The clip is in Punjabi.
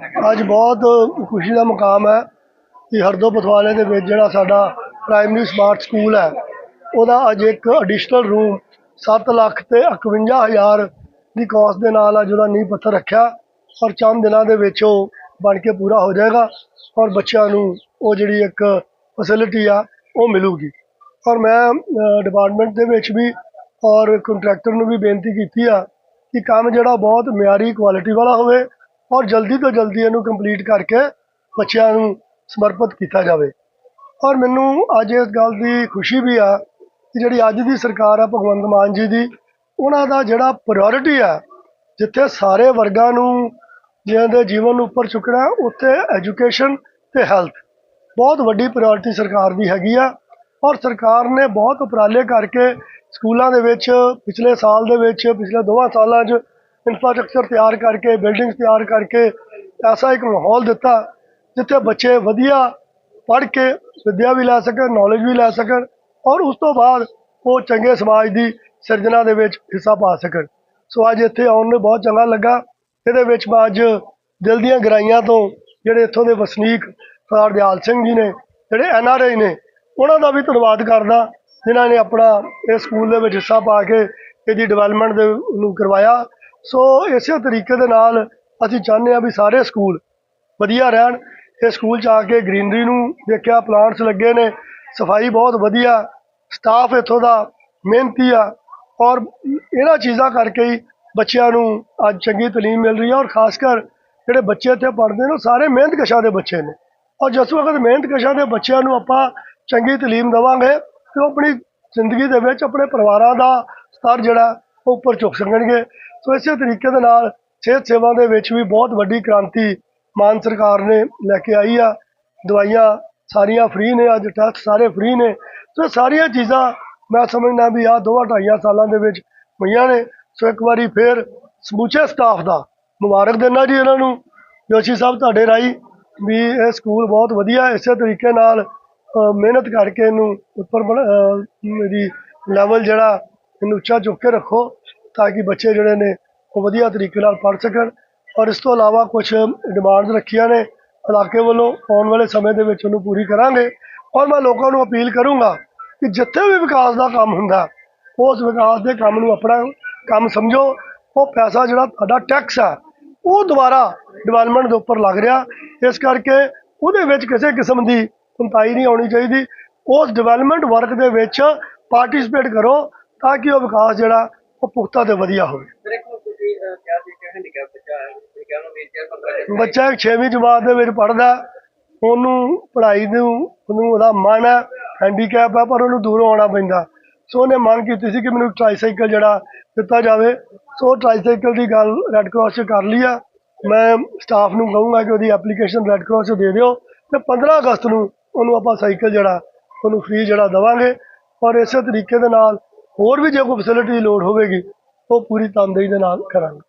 ਅੱਜ ਬਹੁਤ ਖੁਸ਼ੀ ਦਾ ਮੁਕਾਮ ਹੈ ਕਿ ਹਰਦੋ ਪਥਵਾਲੇ ਦੇ ਵਿੱਚ ਜਿਹੜਾ ਸਾਡਾ ਪ੍ਰਾਇਮਰੀ ਸਮਾਰਟ ਸਕੂਲ ਹੈ, ਉਹਦਾ ਅੱਜ ਇੱਕ ਐਡੀਸ਼ਨਲ ਰੂਮ 7 ਲੱਖ ਤੇ 51000 ਦੀ ਕਾਸਟ ਦੇ ਨਾਲ ਅੱਜ ਉਹਦਾ ਨੀਂਹ ਪੱਥਰ ਰੱਖਿਆ। ਔਰ ਚੰਦ ਦਿਨਾਂ ਦੇ ਵਿੱਚ ਉਹ ਬਣ ਕੇ ਪੂਰਾ ਹੋ ਜਾਏਗਾ ਔਰ ਬੱਚਿਆਂ ਨੂੰ ਉਹ ਜਿਹੜੀ ਇੱਕ ਫੈਸਿਲਿਟੀ ਆ, ਉਹ ਮਿਲੂਗੀ। ਔਰ ਮੈਂ ਡਿਪਾਰਟਮੈਂਟ ਦੇ ਵਿੱਚ ਵੀ ਔਰ ਕੰਟਰੈਕਟਰ ਨੂੰ ਵੀ ਬੇਨਤੀ ਕੀਤੀ ਆ ਕਿ ਕੰਮ ਜਿਹੜਾ ਬਹੁਤ ਮਿਆਰੀ ਕੁਆਲਿਟੀ ਵਾਲਾ ਹੋਵੇ ਔਰ ਜਲਦੀ ਤੋਂ ਜਲਦੀ ਇਹਨੂੰ ਕੰਪਲੀਟ ਕਰਕੇ ਬੱਚਿਆਂ ਨੂੰ ਸਮਰਪਿਤ ਕੀਤਾ ਜਾਵੇ। ਔਰ ਮੈਨੂੰ ਅੱਜ ਇਸ ਗੱਲ ਦੀ ਖੁਸ਼ੀ ਵੀ ਆ ਕਿ ਜਿਹੜੀ ਅੱਜ ਦੀ ਸਰਕਾਰ ਆ ਭਗਵੰਤ ਮਾਨ ਜੀ ਦੀ, ਉਹਨਾਂ ਦਾ ਜਿਹੜਾ ਪ੍ਰਾਇੋਰਟੀ ਆ, ਜਿੱਥੇ ਸਾਰੇ ਵਰਗਾਂ ਨੂੰ ਜਿਹਨਾਂ ਦੇ ਜੀਵਨ ਨੂੰ ਉੱਪਰ ਚੁੱਕਣਾ, ਉੱਥੇ ਐਜੂਕੇਸ਼ਨ ਤੇ ਹੈਲਥ ਬਹੁਤ ਵੱਡੀ ਪ੍ਰਾਇੋਰਟੀ ਸਰਕਾਰ ਦੀ ਹੈਗੀ ਆ। ਔਰ ਸਰਕਾਰ ਨੇ ਬਹੁਤ ਉਪਰਾਲੇ ਕਰਕੇ ਸਕੂਲਾਂ ਦੇ ਵਿੱਚ ਪਿਛਲੇ ਸਾਲ ਦੇ ਵਿੱਚ, ਪਿਛਲੇ ਦੋਵਾਂ ਸਾਲਾਂ 'ਚ ਇਨਫਰਾਸਟ੍ਰਕਚਰ ਤਿਆਰ ਕਰਕੇ ਬਿਲਡਿੰਗਸ ਤਿਆਰ ਕਰਕੇ ਐਸਾ ਇੱਕ ਮਾਹੌਲ ਦਿੱਤਾ, ਜਿੱਥੇ ਬੱਚੇ ਵਧੀਆ ਪੜ੍ਹ ਕੇ ਵਿੱਦਿਆ ਵੀ ਲੈ ਸਕਣ ਨੌਲੇਜ ਵੀ ਲੈ ਸਕਣ ਔਰ ਉਸ ਤੋਂ ਬਾਅਦ ਉਹ ਚੰਗੇ ਸਮਾਜ ਦੀ ਸਿਰਜਣਾ ਦੇ ਵਿੱਚ ਹਿੱਸਾ ਪਾ ਸਕਣ। ਸੋ ਅੱਜ ਇੱਥੇ ਆਉਣ ਨੂੰ ਬਹੁਤ ਚੰਗਾ ਲੱਗਾ। ਇਹਦੇ ਵਿੱਚ ਮੈਂ ਅੱਜ ਦਿਲ ਦੀਆਂ ਗਹਿਰਾਈਆਂ ਤੋਂ ਜਿਹੜੇ ਇੱਥੋਂ ਦੇ ਵਸਨੀਕ ਸਰਦਾਰ ਦਿਆਲ ਸਿੰਘ ਜੀ ਨੇ, ਜਿਹੜੇ ਐਨ ਆਰ ਆਈ ਨੇ, ਉਹਨਾਂ ਦਾ ਵੀ ਧੰਨਵਾਦ ਕਰਦਾ, ਜਿਨ੍ਹਾਂ ਨੇ ਆਪਣਾ ਇਸ ਸਕੂਲ ਦੇ ਵਿੱਚ ਹਿੱਸਾ ਪਾ ਕੇ ਇਹਦੀ ਡਿਵੈਲਪਮੈਂਟ ਦੇ ਨੂੰ ਕਰਵਾਇਆ। ਸੋ ਇਸੇ ਤਰੀਕੇ ਦੇ ਨਾਲ ਅਸੀਂ ਚਾਹੁੰਦੇ ਹਾਂ ਵੀ ਸਾਰੇ ਸਕੂਲ ਵਧੀਆ ਰਹਿਣ। ਇਹ ਸਕੂਲ ਚ ਆ ਕੇ ਗ੍ਰੀਨਰੀ ਨੂੰ ਦੇਖਿਆ, ਪਲਾਂਟਸ ਲੱਗੇ ਨੇ, ਸਫ਼ਾਈ ਬਹੁਤ ਵਧੀਆ, ਸਟਾਫ ਇੱਥੋਂ ਦਾ ਮਿਹਨਤੀ ਆ ਔਰ ਇਹਨਾਂ ਚੀਜ਼ਾਂ ਕਰਕੇ ਹੀ ਬੱਚਿਆਂ ਨੂੰ ਅੱਜ ਚੰਗੀ ਤਾਲੀਮ ਮਿਲ ਰਹੀ ਹੈ ਔਰ ਖਾਸ ਕਰ ਜਿਹੜੇ ਬੱਚੇ ਇੱਥੇ ਪੜ੍ਹਦੇ ਨੇ, ਉਹ ਸਾਰੇ ਮਿਹਨਤਕਸ਼ਾਂ ਦੇ ਬੱਚੇ ਨੇ। ਔਰ ਜਿਸ ਵਕਤ ਮਿਹਨਤਕਸ਼ਾਂ ਦੇ ਬੱਚਿਆਂ ਨੂੰ ਆਪਾਂ ਚੰਗੀ ਤਾਲੀਮ ਦੇਵਾਂਗੇ ਤੇ ਉਹ ਆਪਣੀ ਜ਼ਿੰਦਗੀ ਦੇ ਵਿੱਚ ਆਪਣੇ ਪਰਿਵਾਰਾਂ ਦਾ ਸਤਰ ਜਿਹੜਾ ਉਹ ਉੱਪਰ ਚੁੱਕ ਸਕਣਗੇ। ਸੋ ਇਸੇ ਤਰੀਕੇ ਦੇ ਨਾਲ ਸਿਹਤ ਸੇਵਾ ਦੇ ਵਿੱਚ ਵੀ ਬਹੁਤ ਵੱਡੀ ਕ੍ਰਾਂਤੀ ਮਾਨ ਸਰਕਾਰ ਨੇ ਲੈ ਕੇ ਆਈ ਆ। ਦਵਾਈਆਂ ਸਾਰੀਆਂ ਫ੍ਰੀ ਨੇ, ਅੱਜ ਟੈਸਟ ਸਾਰੇ ਫ੍ਰੀ ਨੇ। ਸੋ ਇਹ ਸਾਰੀਆਂ ਚੀਜ਼ਾਂ ਮੈਂ ਸਮਝਦਾ ਵੀ ਆ ਦੋਵਾਂ ਢਾਈਆਂ ਸਾਲਾਂ ਦੇ ਵਿੱਚ ਹੋਈਆਂ ਨੇ। ਸੋ ਇੱਕ ਵਾਰੀ ਫੇਰ ਸਮੁੱਚੇ ਸਟਾਫ ਦਾ ਮੁਬਾਰਕ ਦੇਣਾ ਜੀ ਇਹਨਾਂ ਨੂੰ। ਜੋਸ਼ੀ ਸਾਹਿਬ ਤੁਹਾਡੇ ਰਾਹੀਂ ਵੀ ਇਹ ਸਕੂਲ ਬਹੁਤ ਵਧੀਆ, ਇਸੇ ਤਰੀਕੇ ਨਾਲ ਮਿਹਨਤ ਕਰਕੇ ਇਹਨੂੰ ਉੱਪਰ ਬਣ- ਇਹਦੀ ਲੈਵਲ ਜਿਹੜਾ ਇਹਨੂੰ ਉੱਚਾ ਚੁੱਕ ਕੇ ਰੱਖੋ ਤਾਂ ਕਿ ਬੱਚੇ ਜਿਹੜੇ ਨੇ ਉਹ ਵਧੀਆ ਤਰੀਕੇ ਨਾਲ ਪੜ੍ਹ ਸਕਣ। ਔਰ ਇਸ ਤੋਂ ਇਲਾਵਾ ਕੁਝ ਡਿਮਾਂਡਸ ਰੱਖੀਆਂ ਨੇ ਇਲਾਕੇ ਵੱਲੋਂ। ਆਉਣ ਵਾਲੇ ਸਮੇਂ ਦੇ ਵਿੱਚ ਉਹਨੂੰ ਪੂਰੀ ਕਰਾਂਗੇ। ਔਰ ਮੈਂ ਲੋਕਾਂ ਨੂੰ ਅਪੀਲ ਕਰੂੰਗਾ ਕਿ ਜਿੱਥੇ ਵੀ ਵਿਕਾਸ ਦਾ ਕੰਮ ਹੁੰਦਾ, ਉਸ ਵਿਕਾਸ ਦੇ ਕੰਮ ਨੂੰ ਆਪਣਾ ਕੰਮ ਸਮਝੋ। ਉਹ ਪੈਸਾ ਜਿਹੜਾ ਤੁਹਾਡਾ ਟੈਕਸ ਹੈ ਉਹ ਦੁਬਾਰਾ ਡਿਵੈਲਪਮੈਂਟ ਦੇ ਉੱਪਰ ਲੱਗ ਰਿਹਾ। ਇਸ ਕਰਕੇ ਉਹਦੇ ਵਿੱਚ ਕਿਸੇ ਕਿਸਮ ਦੀ ਕੁੰਤਾਈ ਨਹੀਂ ਆਉਣੀ ਚਾਹੀਦੀ। ਉਸ ਡਿਵੈਲਪਮੈਂਟ ਵਰਕ ਦੇ ਵਿੱਚ ਪਾਰਟਿਸਿਪੇਟ ਕਰੋ। ਤਾਂ ਕਿ ਉਹ ਵਿਕਾਸ ਜਿਹੜਾ ਉਹ ਪੁਖਤਾ ਤੇ ਵਧੀਆ ਹੋਵੇ। ਬੱਚਾ ਹੈ ਤੁਸੀਂ ਕਿਹਾ ਉਹਨੂੰ ਵੀਲਚੇਅਰ 15 ਬੱਚਾ 6ਵੀਂ ਜਮਾਤ ਦੇ ਵਿੱਚ ਪੜ੍ਹਦਾ ਉਹਨੂੰ ਪੜ੍ਹਾਈ ਨੂੰ ਉਹਨੂੰ ਉਹਦਾ ਮਨ ਹੈ ਹੈਂਡੀਕੈਪ ਹੈ ਪਰ ਉਹਨੂੰ ਦੂਰੋਂ ਆਉਣਾ ਪੈਂਦਾ। ਸੋ ਉਹਨੇ ਮੰਗ ਕੀਤੀ ਸੀ ਕਿ ਮੈਨੂੰ ਟ੍ਰਾਈਸਾਈਕਲ ਜਿਹੜਾ ਦਿੱਤਾ ਜਾਵੇ। ਸੋ ਟ੍ਰਾਈਸਾਈਕਲ ਦੀ ਗੱਲ ਰੈੱਡ ਕਰਾਸ 'ਚ ਕਰ ਲਈ ਆ। ਮੈਂ ਸਟਾਫ ਨੂੰ ਕਹੂੰਗਾ ਕਿ ਉਹਦੀ ਐਪਲੀਕੇਸ਼ਨ ਰੈੱਡ ਕਰਾਸ 'ਚ ਦੇ ਦਿਓ ਤੇ 15 ਅਗਸਤ ਨੂੰ ਉਹਨੂੰ ਆਪਾਂ ਸਾਈਕਲ ਜਿਹੜਾ ਉਹਨੂੰ ਫ੍ਰੀ ਜਿਹੜਾ ਦੇਵਾਂਗੇ। ਔਰ ਇਸੇ ਤਰੀਕੇ ਦੇ ਨਾਲ ਹੋਰ ਵੀ ਜੇ ਕੋਈ ਫੈਸਿਲਿਟੀ ਦੀ ਲੋੜ ਹੋਵੇਗੀ ਉਹ ਪੂਰੀ ਤਨਦੇਹੀ ਦੇ ਨਾਲ ਕਰਾਂਗੇ।